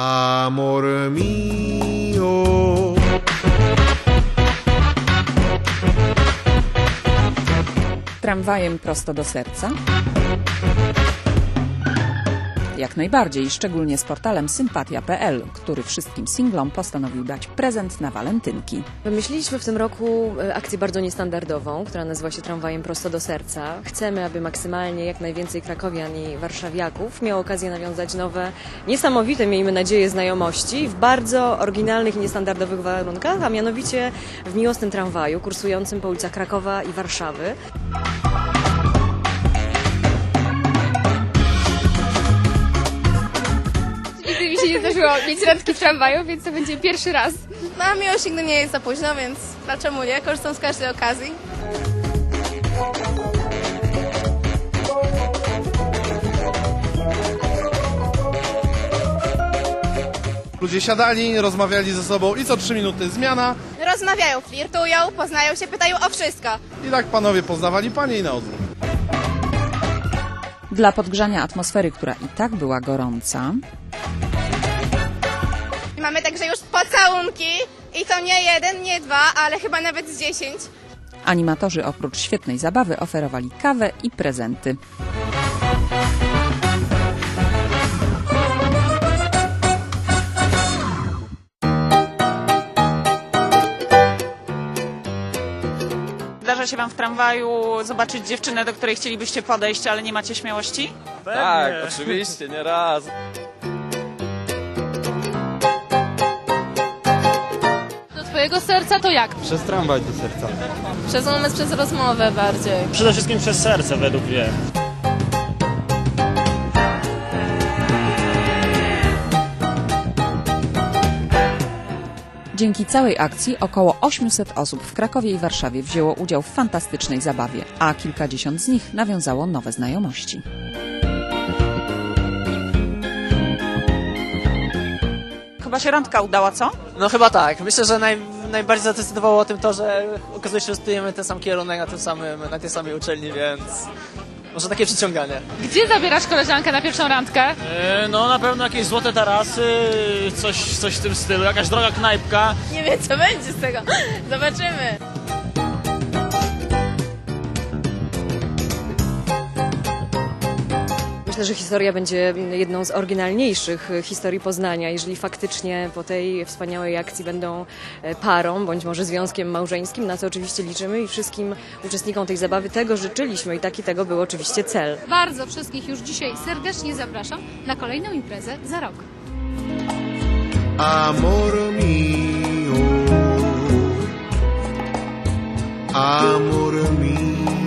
amor mio. Tramwajem prosto do serca? Jak najbardziej, szczególnie z portalem sympatia.pl, który wszystkim singlom postanowił dać prezent na walentynki. Wymyśliliśmy w tym roku e, akcję bardzo niestandardową, która nazywa się Tramwajem prosto do serca. Chcemy, aby maksymalnie jak najwięcej krakowian i warszawiaków miało okazję nawiązać nowe, niesamowite, miejmy nadzieję, znajomości w bardzo oryginalnych i niestandardowych warunkach, a mianowicie w miłosnym tramwaju kursującym po ulicach Krakowa i Warszawy. Nie zdarzyło mieć randki w tramwaju, więc to będzie pierwszy raz. No, a miłość nigdy nie jest za późno, więc dlaczego nie? Korzystam z każdej okazji. Ludzie siadali, rozmawiali ze sobą i co trzy minuty zmiana. Rozmawiają, flirtują, poznają się, pytają o wszystko. I tak panowie poznawali panie i na odwrót. Dla podgrzania atmosfery, która i tak była gorąca, Mamy także już pocałunki i to nie jeden, nie dwa, ale chyba nawet z dziesięć. animatorzy oprócz świetnej zabawy oferowali kawę i prezenty. Zdarza się wam w tramwaju zobaczyć dziewczynę, do której chcielibyście podejść, ale nie macie śmiałości? Tak, oczywiście, nie raz. Do twojego serca to jak? Przez tramwaj do serca. Przez moment, przez rozmowę bardziej. Przede wszystkim przez serce, według mnie. Dzięki całej akcji około 800 osób w Krakowie i Warszawie wzięło udział w fantastycznej zabawie, a kilkadziesiąt z nich nawiązało nowe znajomości. Chyba się randka udała, co? No chyba tak. Myślę, że naj, najbardziej zadecydowało o tym to, że okazuje się, że studujemy ten sam kierunek na tym samym, na tej samej uczelni, więc może takie przyciąganie. Gdzie zabierasz koleżankę na pierwszą randkę? E, no na pewno jakieś złote tarasy, coś, coś w tym stylu, jakaś droga knajpka. Nie wiem, co będzie z tego. Zobaczymy. myślę, że historia będzie jedną z oryginalniejszych historii Poznania, jeżeli faktycznie po tej wspaniałej akcji będą e, parą, bądź może związkiem małżeńskim, na co oczywiście liczymy i wszystkim uczestnikom tej zabawy tego życzyliśmy i taki tego był oczywiście cel. Bardzo wszystkich już dzisiaj serdecznie zapraszam na kolejną imprezę za rok. Amor mio, amor mio.